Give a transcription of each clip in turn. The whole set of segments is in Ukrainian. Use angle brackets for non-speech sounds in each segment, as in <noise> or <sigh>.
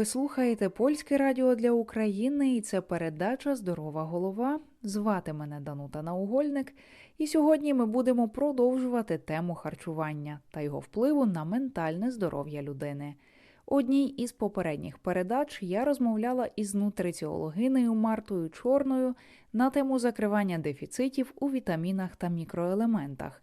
Ви слухаєте Польське радіо для України, і це передача Здорова голова. Звати мене Данута Наугольник, і сьогодні ми будемо продовжувати тему харчування та його впливу на ментальне здоров'я людини. Одній із попередніх передач я розмовляла із нутриціологинею Мартою Чорною на тему закривання дефіцитів у вітамінах та мікроелементах.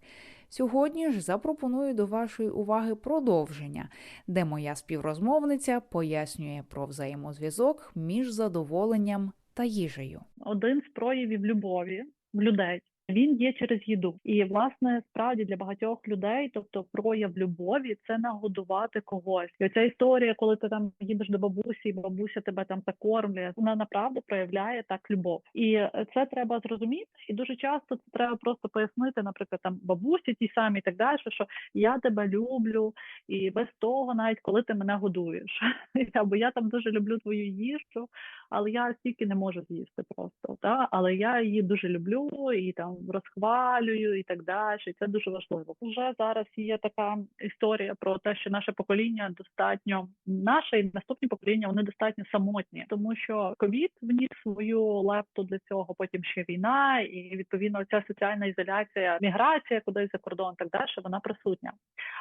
Сьогодні ж запропоную до вашої уваги продовження, де моя співрозмовниця пояснює про взаємозв'язок між задоволенням та їжею. Один з проявів любові в людей він є через їду, і власне справді для багатьох людей, тобто прояв любові, це нагодувати когось. І Оця історія, коли ти там їдеш до бабусі, і бабуся тебе там закормлює, вона направду проявляє так любов, і це треба зрозуміти. І дуже часто це треба просто пояснити, наприклад, там бабусі ті самі і так далі, що я тебе люблю, і без того, навіть коли ти мене годуєш, <laughs> або я там дуже люблю твою їжу, але я стільки не можу з'їсти просто. Та? Але я її дуже люблю і там розхвалюю і так далі. І Це дуже важливо. Вже зараз є така історія про те, що наше покоління достатньо, наше і наступні покоління вони достатньо самотні, тому що ковід вніс свою лепту для цього. Потім ще війна, і відповідно ця соціальна ізоляція, міграція кудись за кордон, так далі. Вона присутня.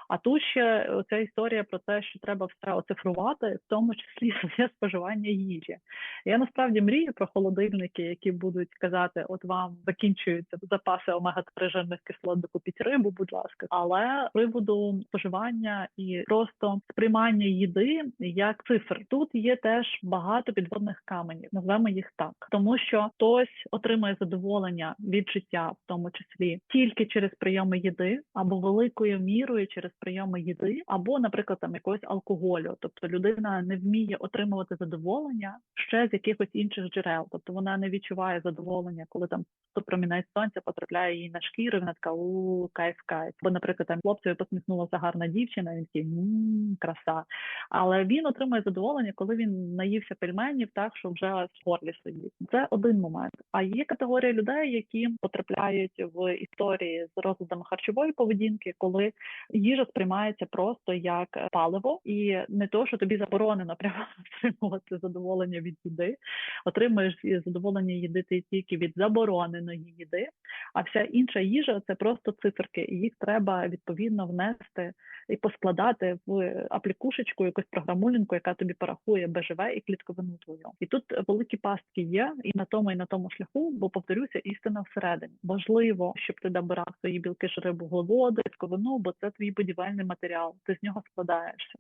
А тут ще ця історія про те, що треба все оцифрувати, в тому числі <laughs> своє споживання їжі. Я насправді мрію про холодильники, які будуть казати: от вам закінчуються запаси омега 3 жирних кислот, докупіть рибу, будь ласка. Але приводу споживання і просто сприймання їди як цифр. Тут є теж багато підводних каменів, назвемо їх так, тому що хтось отримує задоволення від життя, в тому числі тільки через прийоми їди, або великою мірою через прийоми їди, або, наприклад, там якогось алкоголю. Тобто людина не вміє отримувати задоволення ще з якихось інших джерел, тобто вона не відчуває задоволення, коли там промінець сонця потрапляє їй на шкіру. Вона така у кайф кайф. Бо, наприклад, там хлопцеві посміхнулася гарна дівчина. Він такий мм, краса. Але він отримує задоволення, коли він наївся пельменів, так що вже в горлі сидить. Це один момент. А є категорія людей, які потрапляють в історії з розладами харчової поведінки, коли їжа сприймається просто як паливо, і не то, що тобі заборонено <laughs> прямо отримувати задоволення від їди, отримуєш задоволення їди ти тільки від забороненої їди, а вся інша їжа це просто циферки, і їх треба відповідно внести і поскладати в аплікушечку, якусь програмулінку, яка тобі порахує БЖВ і клітковину твою. І тут великі пастки є і на тому, і на тому шляху, бо повторюся, істина всередині. Важливо, щоб ти добирав свої білки, жири, вуглеводи, клітковину, бо це твій будівельний матеріал. Ти з нього складаєшся.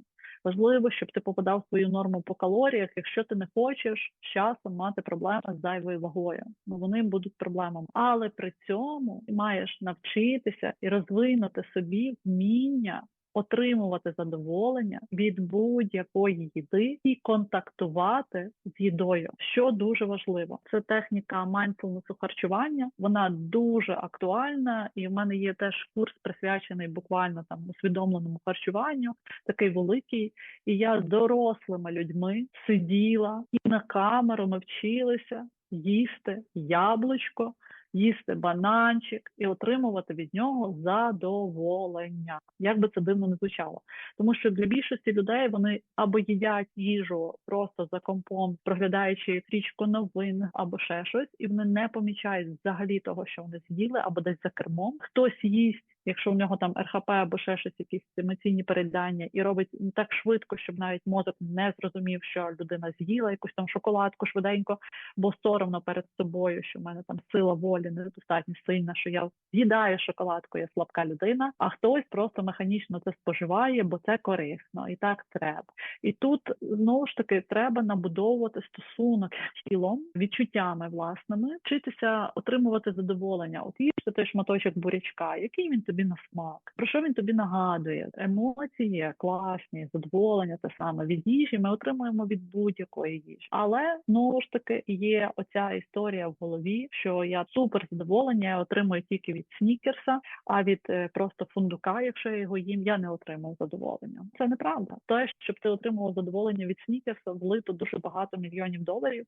Важливо, щоб ти попадав свою норму по калоріях. Якщо ти не хочеш з часом мати проблеми з зайвою вагою, ну вони будуть проблемами. Але при цьому маєш навчитися і розвинути собі вміння отримувати задоволення від будь-якої їди і контактувати з їдою, що дуже важливо. Це техніка майндфулнесу харчування. Вона дуже актуальна, і в мене є теж курс присвячений буквально там усвідомленому харчуванню, такий великий. І я з дорослими людьми сиділа і на камеру ми вчилися їсти яблучко їсти бананчик і отримувати від нього задоволення. Як би це дивно не звучало, тому що для більшості людей вони або їдять їжу просто за компом, проглядаючи річку новин або ще щось, і вони не помічають взагалі того, що вони з'їли, або десь за кермом. Хтось їсть якщо у нього там РХП або ще щось, якісь емоційні передання, і робить так швидко, щоб навіть мозок не зрозумів, що людина з'їла якусь там шоколадку швиденько, бо соромно перед собою, що в мене там сила волі недостатньо сильна, що я з'їдаю шоколадку, я слабка людина, а хтось просто механічно це споживає, бо це корисно, і так треба. І тут знову ж таки треба набудовувати стосунок з тілом, відчуттями власними, вчитися отримувати задоволення. От їжте той шматочок бурячка, який він тобі тобі на смак, про що він тобі нагадує? Емоції класні, задоволення те саме від їжі. Ми отримуємо від будь-якої їжі, але знову ж таки є оця історія в голові, що я супер задоволення я отримую тільки від снікерса, а від е, просто фундука, якщо я його їм, я не отримую задоволення. Це неправда. Те, щоб ти отримував задоволення від снікерса, влито дуже багато мільйонів доларів.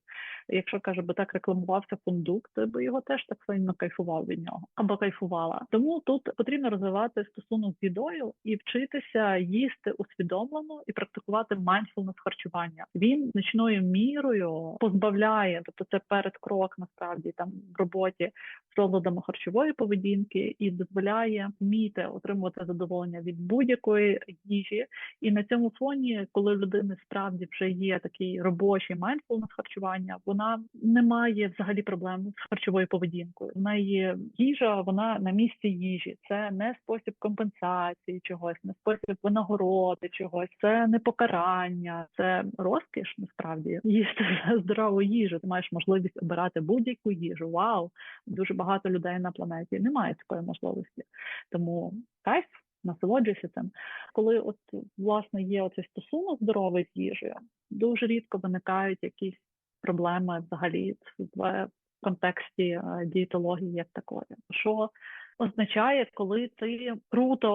Якщо каже, би так рекламувався фундук, то би його теж так сильно кайфував від нього або кайфувала. Тому тут потрібно потрібно розвивати стосунок з їдою і вчитися їсти усвідомлено і практикувати mindfulness харчування. Він значною мірою позбавляє, тобто це передкрок насправді там в роботі з розладами харчової поведінки і дозволяє вміти отримувати задоволення від будь-якої їжі. І на цьому фоні, коли людини справді вже є такий робочий mindfulness харчування, вона не має взагалі проблем з харчовою поведінкою. В неї їжа, вона на місці їжі. Це не спосіб компенсації чогось, не спосіб винагороди чогось, це не покарання, це розкіш насправді їсти <laughs> здорову їжу. Ти маєш можливість обирати будь-яку їжу. Вау, дуже багато людей на планеті немає такої можливості. Тому кайф. Насолоджуйся цим, коли от власне є оцей стосунок здоровий з їжею, дуже рідко виникають якісь проблеми взагалі в контексті е, дієтології як такої. Що означає, коли ти круто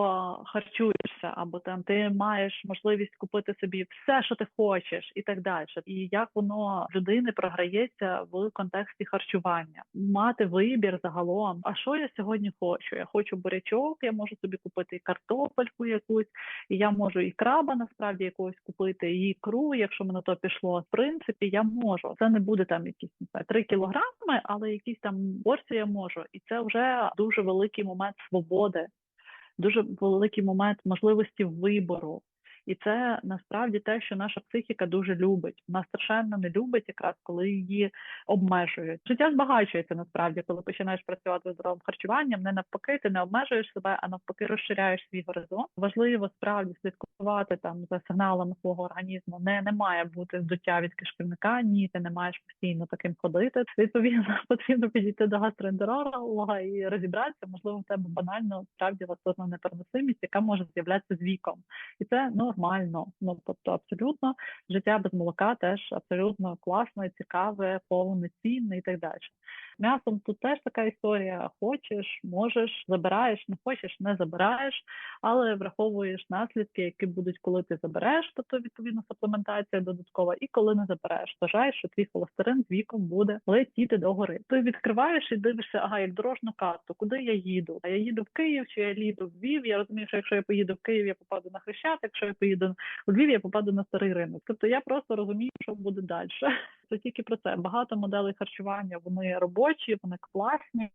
харчуєшся, або там ти маєш можливість купити собі все, що ти хочеш, і так далі. І як воно людини програється в контексті харчування, мати вибір загалом. А що я сьогодні хочу? Я хочу бурячок, я можу собі купити і картопельку якусь, і я можу і краба насправді якогось купити, і ікру, якщо мене то пішло. В принципі, я можу. Це не буде там якісь не знаю, 3 кілограми, але якісь там порції я можу, і це вже дуже великий момент свободи, дуже великий момент можливості вибору. І це насправді те, що наша психіка дуже любить. Вона страшенно не любить, якраз коли її обмежують. Життя збагачується насправді, коли починаєш працювати з здоровим харчуванням. Не навпаки, ти не обмежуєш себе, а навпаки, розширяєш свій горизонт. Важливо справді слідкувати там за сигналами свого організму. Не не має бути здуття від кишківника, ні, ти не маєш постійно таким ходити. Відповідно, <laughs> потрібно підійти до гастроентеролога і розібратися. Можливо, в тебе банально справді лактозна непереносимість, яка може з'являтися з віком, і це нормально. Ну тобто, абсолютно життя без молока теж абсолютно класне, цікаве, повноцінне і так далі. М'ясом тут теж така історія: хочеш, можеш, забираєш, не хочеш, не забираєш, але враховуєш наслідки, які будуть, коли ти забереш, тобто відповідно суплементація додаткова, і коли не забереш. Вважаєш, що твій холестерин з віком буде летіти догори. Ти відкриваєш і дивишся, ага, як дорожну карту, куди я їду? А я їду в Київ, чи я їду в Львів? Я розумію, що якщо я поїду в Київ, я попаду на Хрещат, якщо я поїду в Львів, я попаду на старий ринок. Тобто я просто розумію, що буде далі. Це тільки про це. Багато моделей харчування вони робочі, вони класні.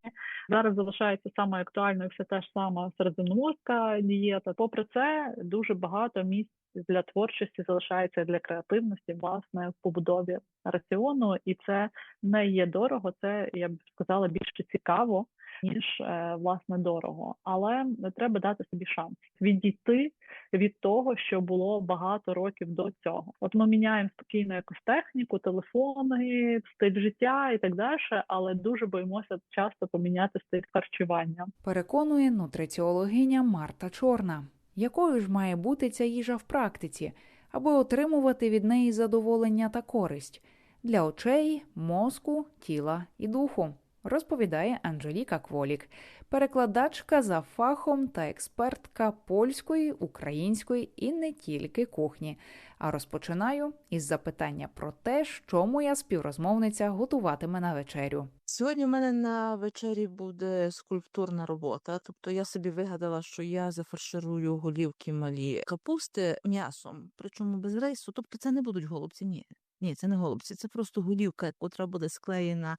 Зараз залишається саме актуальною все те ж саме середземноморська дієта. Попри це, дуже багато місць для творчості залишається для креативності, власне, в побудові раціону, і це не є дорого. Це я б сказала більше цікаво ніж е, власне дорого, але треба дати собі шанс відійти від того, що було багато років до цього. От ми міняємо спокійно якусь техніку, телефони, стиль життя і так далі, але дуже боїмося часто поміняти стиль харчування. Переконує нутриціологиня Марта Чорна. Якою ж має бути ця їжа в практиці, аби отримувати від неї задоволення та користь для очей, мозку, тіла і духу? Розповідає Анжеліка Кволік, перекладачка за фахом та експертка польської, української і не тільки кухні. А розпочинаю із запитання про те, що моя співрозмовниця готуватиме на вечерю. Сьогодні в мене на вечері буде скульптурна робота. Тобто я собі вигадала, що я зафарширую голівки малі капусти м'ясом, причому без рейсу. Тобто це не будуть голубці. Ні, ні, це не голубці, це просто голівка, котра буде склеєна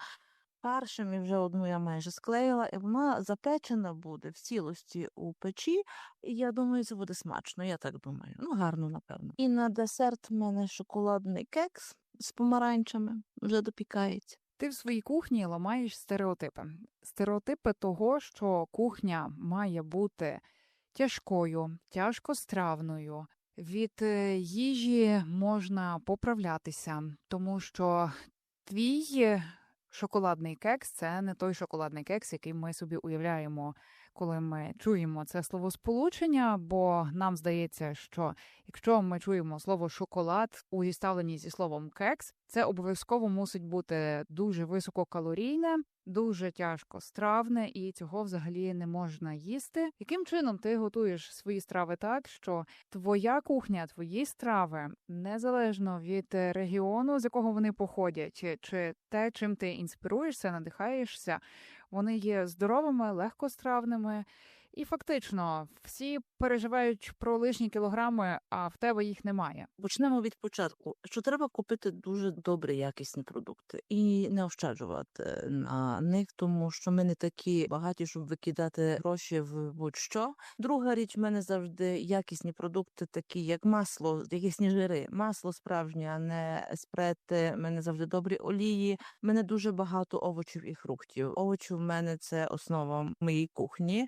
Фаршем і вже одну я майже склеїла, і вона запечена буде в цілості у печі, і я думаю, це буде смачно, я так думаю. Ну, гарно, напевно. І на десерт в мене шоколадний кекс з помаранчами вже допікається. Ти в своїй кухні ламаєш стереотипи. Стереотипи того, що кухня має бути тяжкою, тяжкостравною. Від е, їжі можна поправлятися, тому що твій Шоколадний кекс це не той шоколадний кекс, який ми собі уявляємо, коли ми чуємо це словосполучення, бо нам здається, що якщо ми чуємо слово шоколад у зіставленні зі словом кекс, це обов'язково мусить бути дуже висококалорійне, дуже тяжко стравне, і цього взагалі не можна їсти. Яким чином ти готуєш свої страви так, що твоя кухня, твої страви незалежно від регіону, з якого вони походять, чи те, чим ти інспіруєшся, надихаєшся, вони є здоровими, легкостравними І фактично всі переживають про лишні кілограми, а в тебе їх немає. Почнемо від початку. Що треба купити дуже добрі якісні продукти і не ощаджувати на них, тому що ми не такі багаті, щоб викидати гроші в будь-що. Друга річ, в мене завжди якісні продукти, такі як масло, якісні жири, масло справжнє, а не спрети. В мене завжди добрі олії. В мене дуже багато овочів і фруктів. Овочі в мене це основа моєї кухні.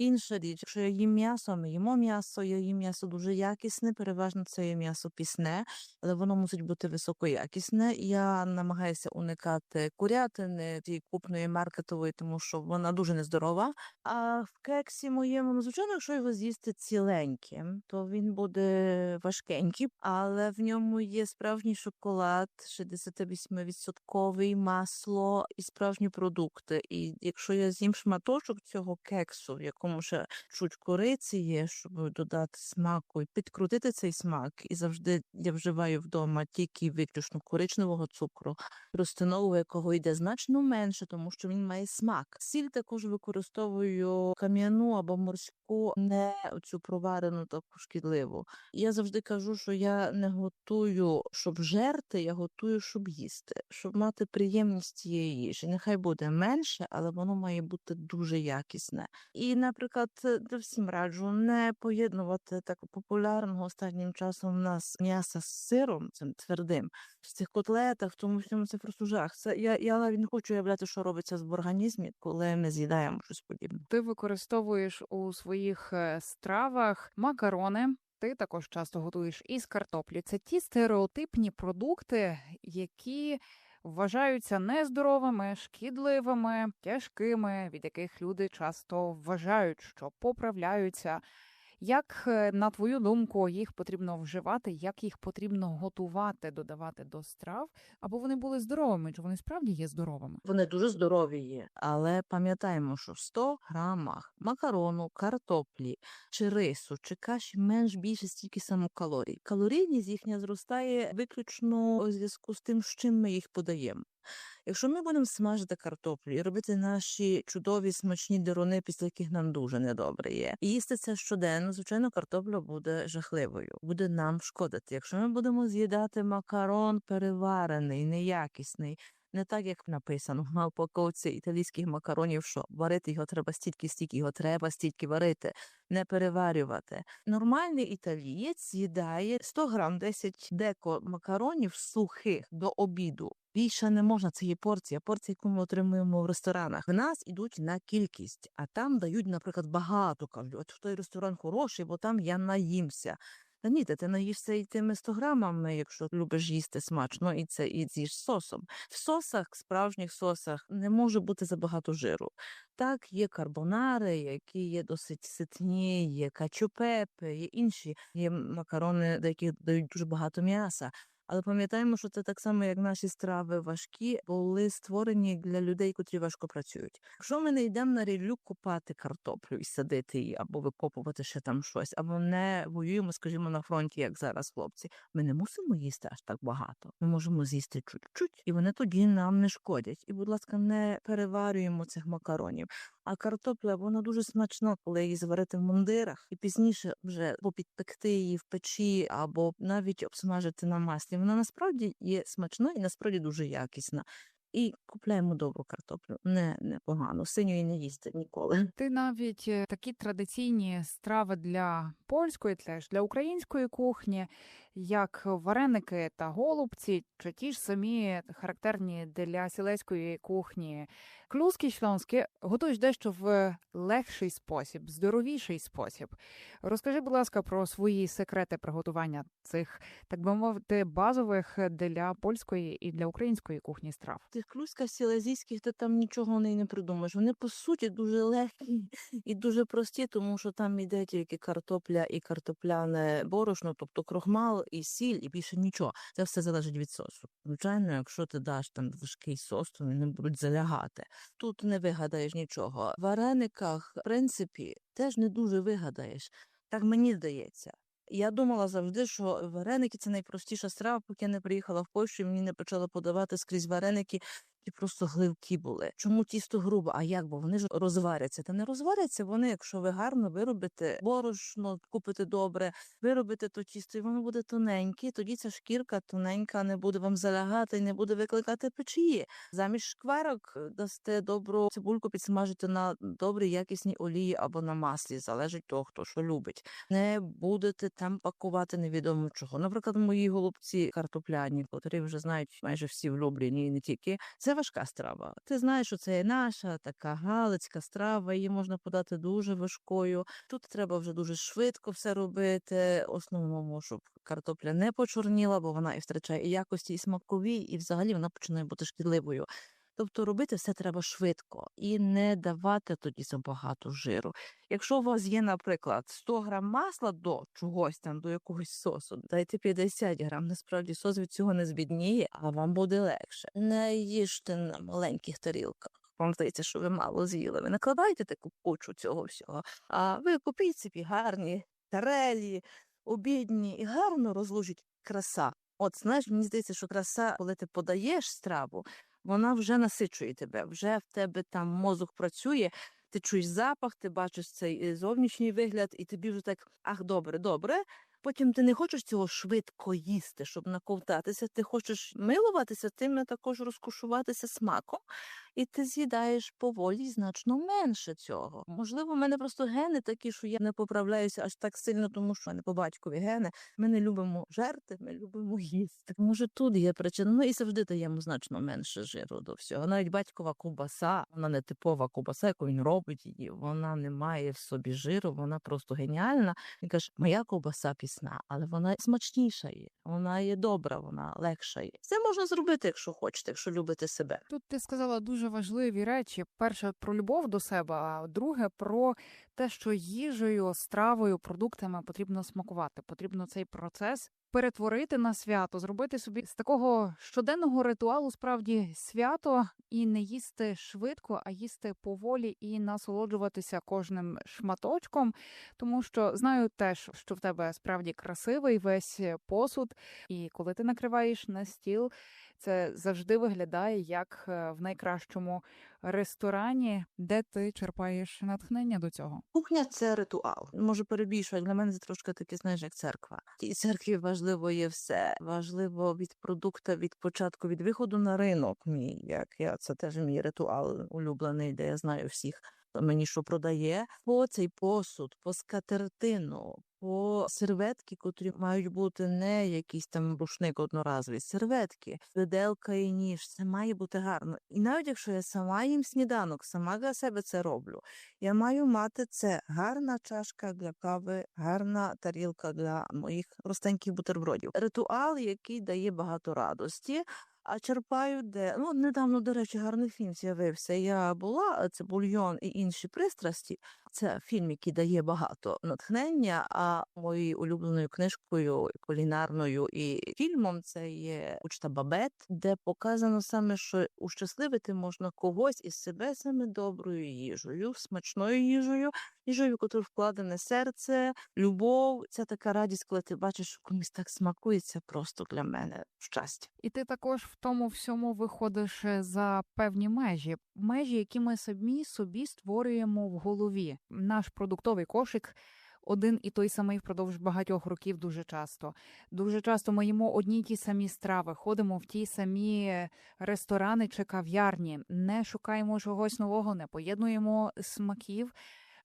Інша річ, якщо я їм м'ясо, ми їмо м'ясо, я їм м'ясо дуже якісне, переважно це є м'ясо пісне, але воно мусить бути високоякісне. Я намагаюся уникати курятини цієї купної маркетової, тому що вона дуже нездорова. А в кексі моєму, ну, звичайно, якщо його з'їсти ціленьким, то він буде важкенький, але в ньому є справжній шоколад, 68% масло і справжні продукти. І якщо я з'їм шматочок цього кексу, в якому ще чуть кориці є, щоб додати смаку і підкрутити цей смак, і завжди я вживаю вдома тільки виключно коричневого цукру, роstiнового, якого йде значно менше, тому що він має смак. Сіль також використовую кам'яну або морську, не цю проварену таку шкідливу. Я завжди кажу, що я не готую, щоб жерти, я готую, щоб їсти, щоб мати приємність цієї їжі. Нехай буде менше, але воно має бути дуже якісне. І, наприклад, де всім раджу не поєднувати так популярного останнім часом в нас м'яса з сиром, цим твердим, в цих котлетах, в тому всьому це просто жах. Це я, я навіть не хочу уявляти, що робиться в організмі, коли ми з'їдаємо щось подібне. Ти використовуєш у своїх е, стравах макарони. Ти також часто готуєш із картоплі. Це ті стереотипні продукти, які вважаються нездоровими, шкідливими, тяжкими, від яких люди часто вважають, що поправляються. Як, е, на твою думку, їх потрібно вживати, як їх потрібно готувати, додавати до страв, аби вони були здоровими? Чи вони справді є здоровими? Вони дуже здорові є, але пам'ятаємо, що в 100 грамах макарону, картоплі чи рису, чи каші менш більше стільки само калорій. Калорійність їхня зростає виключно у зв'язку з тим, з чим ми їх подаємо. Якщо ми будемо смажити картоплю і робити наші чудові смачні деруни, після яких нам дуже недобре є, і їсти це щоденно, звичайно, картопля буде жахливою, буде нам шкодити. Якщо ми будемо з'їдати макарон переварений, неякісний. Не так, як написано на упаковці італійських макаронів, що варити його треба стільки, стільки його треба стільки варити, не переварювати. Нормальний італієць з'їдає 100 грам 10 деко макаронів сухих до обіду. Більше не можна, це є порція. Порція, яку ми отримуємо в ресторанах. В нас ідуть на кількість, а там дають, наприклад, багато. Кажуть, от той ресторан хороший, бо там я наїмся. Та ні, ти наїшся і тими 100 грамами, якщо любиш їсти смачно, і це і з'їж сосом. В сосах, справжніх сосах, не може бути забагато жиру. Так, є карбонари, які є досить ситні, є качупепи, є інші, є макарони, до яких дають дуже багато м'яса. Але пам'ятаємо, що це так само, як наші страви важкі, були створені для людей, котрі важко працюють. Якщо ми не йдемо на ріллю копати картоплю і садити її, або викопувати ще там щось, або не воюємо, скажімо, на фронті, як зараз хлопці, ми не мусимо їсти аж так багато. Ми можемо з'їсти чуть-чуть, і вони тоді нам не шкодять. І, будь ласка, не переварюємо цих макаронів. А картопля вона дуже смачна, коли її зварити в мундирах, і пізніше вже або підпекти її в печі, або навіть обсмажити на маслі. Вона насправді є смачна і насправді дуже якісна. І купляємо добру картоплю. Не непогано. Синьої не їсти ніколи. Ти навіть е, такі традиційні страви для польської, теж для української кухні, як вареники та голубці, чи ті ж самі характерні для сілецької кухні клюски шльонські, готуєш дещо в легший спосіб, здоровіший спосіб. Розкажи, будь ласка, про свої секрети приготування цих, так би мовити, базових для польської і для української кухні страв. Тих клюсках сілезійських ти там нічого не придумаєш. Вони по суті дуже легкі <laughs> і дуже прості, тому що там іде тільки картопля і картопляне борошно, тобто крохмал і сіль, і більше нічого. Це все залежить від сосу. Звичайно, якщо ти даш там важкий сос, то вони будуть залягати. Тут не вигадаєш нічого. В варениках, в принципі, теж не дуже вигадаєш. Так мені здається. Я думала завжди, що вареники це найпростіша страва, поки я не приїхала в Польщу, і мені не почали подавати скрізь вареники ті просто гливкі були. Чому тісто грубо? А як? Бо вони ж розваряться. Та не розваряться вони, якщо ви гарно виробите борошно, купите добре, виробите то тісто, і воно буде тоненьке. Тоді ця шкірка тоненька не буде вам залягати і не буде викликати печії. Замість шкварок е, дасте добру цибульку, підсмажите на добрій якісній олії або на маслі, залежить того, хто що любить. Не будете там пакувати невідомо чого. Наприклад, мої голубці картопляні, котрі вже знають майже всі влюблені, і не тільки. Це важка страва. Ти знаєш, що це є наша така галицька страва. Її можна подати дуже важкою. Тут треба вже дуже швидко все робити. Основному, щоб картопля не почорніла, бо вона і втрачає і якості, і смакові, і взагалі вона починає бути шкідливою. Тобто робити все треба швидко і не давати тоді забагато жиру. Якщо у вас є, наприклад, 100 грам масла до чогось там, до якогось сосу, дайте 50 грам. Насправді сос від цього не збідніє, а вам буде легше. Не їжте на маленьких тарілках. Вам здається, що ви мало з'їли. Ви накладайте таку кучу цього всього. А ви купіть собі гарні тарелі, обідні і гарно розложіть краса. От знаєш, мені здається, що краса, коли ти подаєш страву, вона вже насичує тебе, вже в тебе там мозок працює, ти чуєш запах, ти бачиш цей е, зовнішній вигляд, і тобі вже так, ах, добре, добре. Потім ти не хочеш цього швидко їсти, щоб наковтатися. Ти хочеш милуватися тим, а також розкушуватися смаком, і ти з'їдаєш поволі значно менше цього. Можливо, в мене просто гени такі, що я не поправляюся аж так сильно, тому що мене по батькові гени. Ми не любимо жерти, ми любимо їсти. Може, тут є причина. Ну і завжди даємо значно менше жиру до всього. Навіть батькова кубаса, вона не типова кубаса, яку він робить її. Вона не має в собі жиру, вона просто геніальна. Він каже, моя ковбаса пісна, але вона смачніша є, вона є добра, вона легша є. Це можна зробити, якщо хочете, якщо любите себе. Тут ти сказала дуже важливі речі. Перше про любов до себе, а друге про те, що їжею, стравою, продуктами потрібно смакувати. Потрібно цей процес перетворити на свято, зробити собі з такого щоденного ритуалу справді свято і не їсти швидко, а їсти поволі і насолоджуватися кожним шматочком. Тому що знаю теж, що в тебе справді красивий весь посуд, і коли ти накриваєш на стіл. Це завжди виглядає як е, в найкращому ресторані, де ти черпаєш натхнення до цього. Кухня це ритуал. Може перебільшувати. Для мене це трошки таке, знаєш, як церква. І церкві важливо є все. Важливо від продукта, від початку, від виходу на ринок. Мій як я це теж мій ритуал улюблений, де я знаю всіх. Мені що продає по цей посуд, по скатертину, по серветки, котрі мають бути не якийсь там рушник одноразовий, серветки, виделка і ніж. Це має бути гарно. І навіть якщо я сама їм сніданок, сама для себе це роблю. Я маю мати це гарна чашка для кави, гарна тарілка для моїх простеньких бутербродів. Ритуал, який дає багато радості. А черпаю де ну недавно, до речі, гарний фільм з'явився. Я була це бульйон і інші пристрасті. Це фільм, який дає багато натхнення. А моєю улюбленою книжкою кулінарною і фільмом це є Учта Бабет, де показано саме, що ущасливити можна когось із себе саме доброю їжею, смачною їжею, їжею, в яку вкладене серце, любов. Це така радість, коли ти бачиш, що комусь так смакує. Це просто для мене щастя. І ти також в тому всьому виходиш е, за певні межі, межі, які ми самі собі створюємо в голові. Наш продуктовий кошик. Один і той самий впродовж багатьох років дуже часто. Дуже часто ми їмо одні й ті самі страви, ходимо в ті самі е, ресторани чи кав'ярні, не шукаємо чогось нового, не поєднуємо смаків.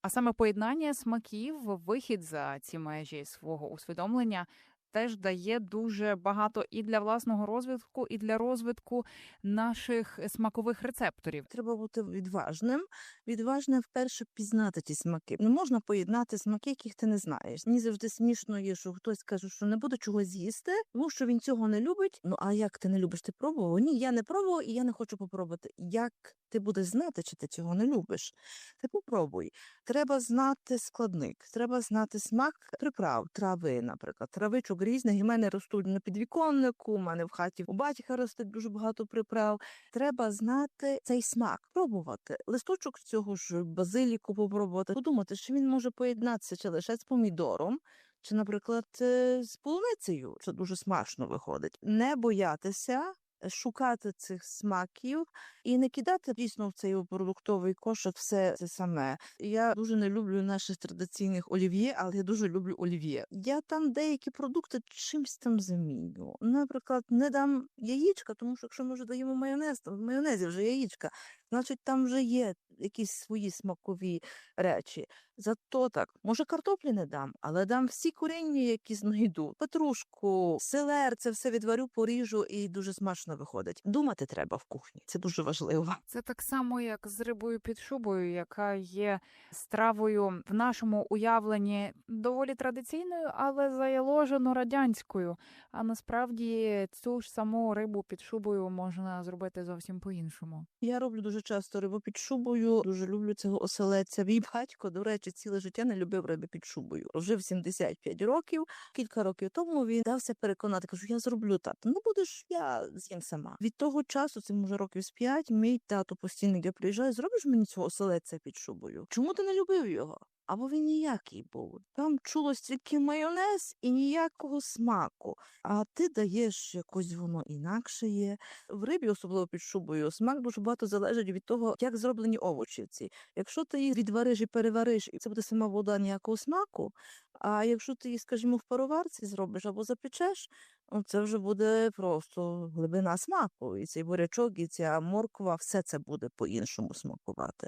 А саме поєднання смаків, вихід за ці межі свого усвідомлення теж дає дуже багато і для власного розвитку, і для розвитку наших смакових рецепторів. Треба бути відважним. Відважним вперше пізнати ті смаки. Не можна поєднати смаки, яких ти не знаєш. Мені завжди смішно є, що хтось каже, що не буде чогось з'їсти, тому що він цього не любить. Ну а як ти не любиш? Ти пробував? Ні, я не пробував і я не хочу попробувати. Як ти будеш знати, чи ти цього не любиш? Ти попробуй. Треба знати складник, треба знати смак приправ, трави, наприклад, травичок різних. І в мене ростуть на підвіконнику, у мене в хаті у батька росте дуже багато приправ. Треба знати цей смак, пробувати. Листочок цього ж базиліку попробувати, подумати, що він може поєднатися чи лише з помідором. Чи, наприклад, е, з полуницею, це дуже смачно виходить. Не боятися шукати цих смаків і не кидати дійсно в цей продуктовий кошик все це саме. Я дуже не люблю наших традиційних олів'є, але я дуже люблю олів'є. Я там деякі продукти чимсь там заміню. Наприклад, не дам яєчка, тому що якщо ми вже даємо майонез, то в майонезі вже яєчка, значить там вже є якісь свої смакові речі. Зато так, може, картоплі не дам, але дам всі корінні, які знайду. Петрушку, селер, це все відварю, поріжу і дуже смачно виходить. Думати треба в кухні. Це дуже важливо. Це так само, як з рибою під шубою, яка є стравою в нашому уявленні доволі традиційною, але заяложено радянською. А насправді цю ж саму рибу під шубою можна зробити зовсім по-іншому. Я роблю дуже часто рибу під шубою. Дуже люблю цього оселедця. Мій батько, до речі, ціле життя не любив риби під шубою. Жив 75 років. Кілька років тому він дався переконати. Кажу, я зроблю тато. Ну будеш, я з'їм сама. Від того часу, це може років з п'ять, мій тато постійно я приїжджаю, зробиш мені цього оселедця під шубою. Чому ти не любив його? Або він ніякий був. Там чулось тільки майонез і ніякого смаку. А ти даєш якось воно інакше є. В рибі, особливо під шубою, смак дуже багато залежить від того, як зроблені овочі ці. Якщо ти їх відвариш і перевариш, і це буде сама вода ніякого смаку. А якщо ти їх, скажімо, в пароварці зробиш або запечеш, ну, це вже буде просто глибина смаку. І цей бурячок, і ця морква, все це буде по-іншому смакувати.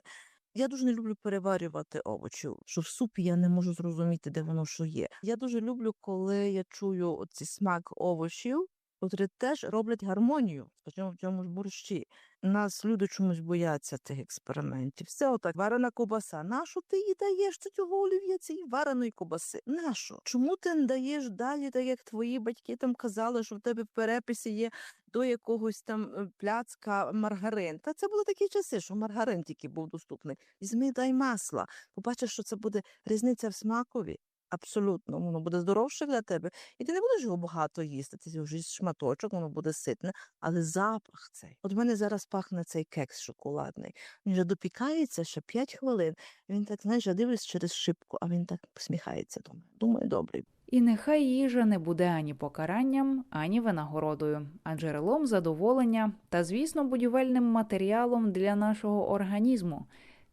Я дуже не люблю переварювати овочі, що в супі я не можу зрозуміти, де воно що є. Я дуже люблю, коли я чую оцей смак овочів, котрі теж роблять гармонію, в цьому ж борщі. Нас люди чомусь бояться тих експериментів. Все отак, варена кобаса. Нащо ти їй даєш це цього олів'я, цієї вареної кобаси? Нащо? Чому ти не даєш далі, так як твої батьки там казали, що в тебе в переписі є до якогось там е, пляцка маргарин? Та це були такі часи, що маргарин тільки був доступний. Візьми дай масла. Побачиш, що це буде різниця в смакові. Абсолютно, воно буде здоровше для тебе, і ти не будеш його багато їсти. Ти вже шматочок, воно буде ситне, але запах цей. От в мене зараз пахне цей кекс шоколадний. Він вже допікається ще 5 хвилин. Він так, знаєш, я дивлюсь через шибку, а він так посміхається до мене. Думаю, добрий. І нехай їжа не буде ані покаранням, ані винагородою, а джерелом задоволення та, звісно, будівельним матеріалом для нашого організму.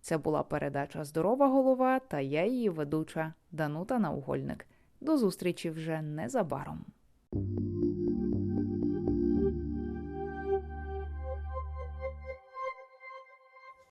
Це була передача Здорова голова та я її ведуча Данута Наугольник. До зустрічі вже незабаром.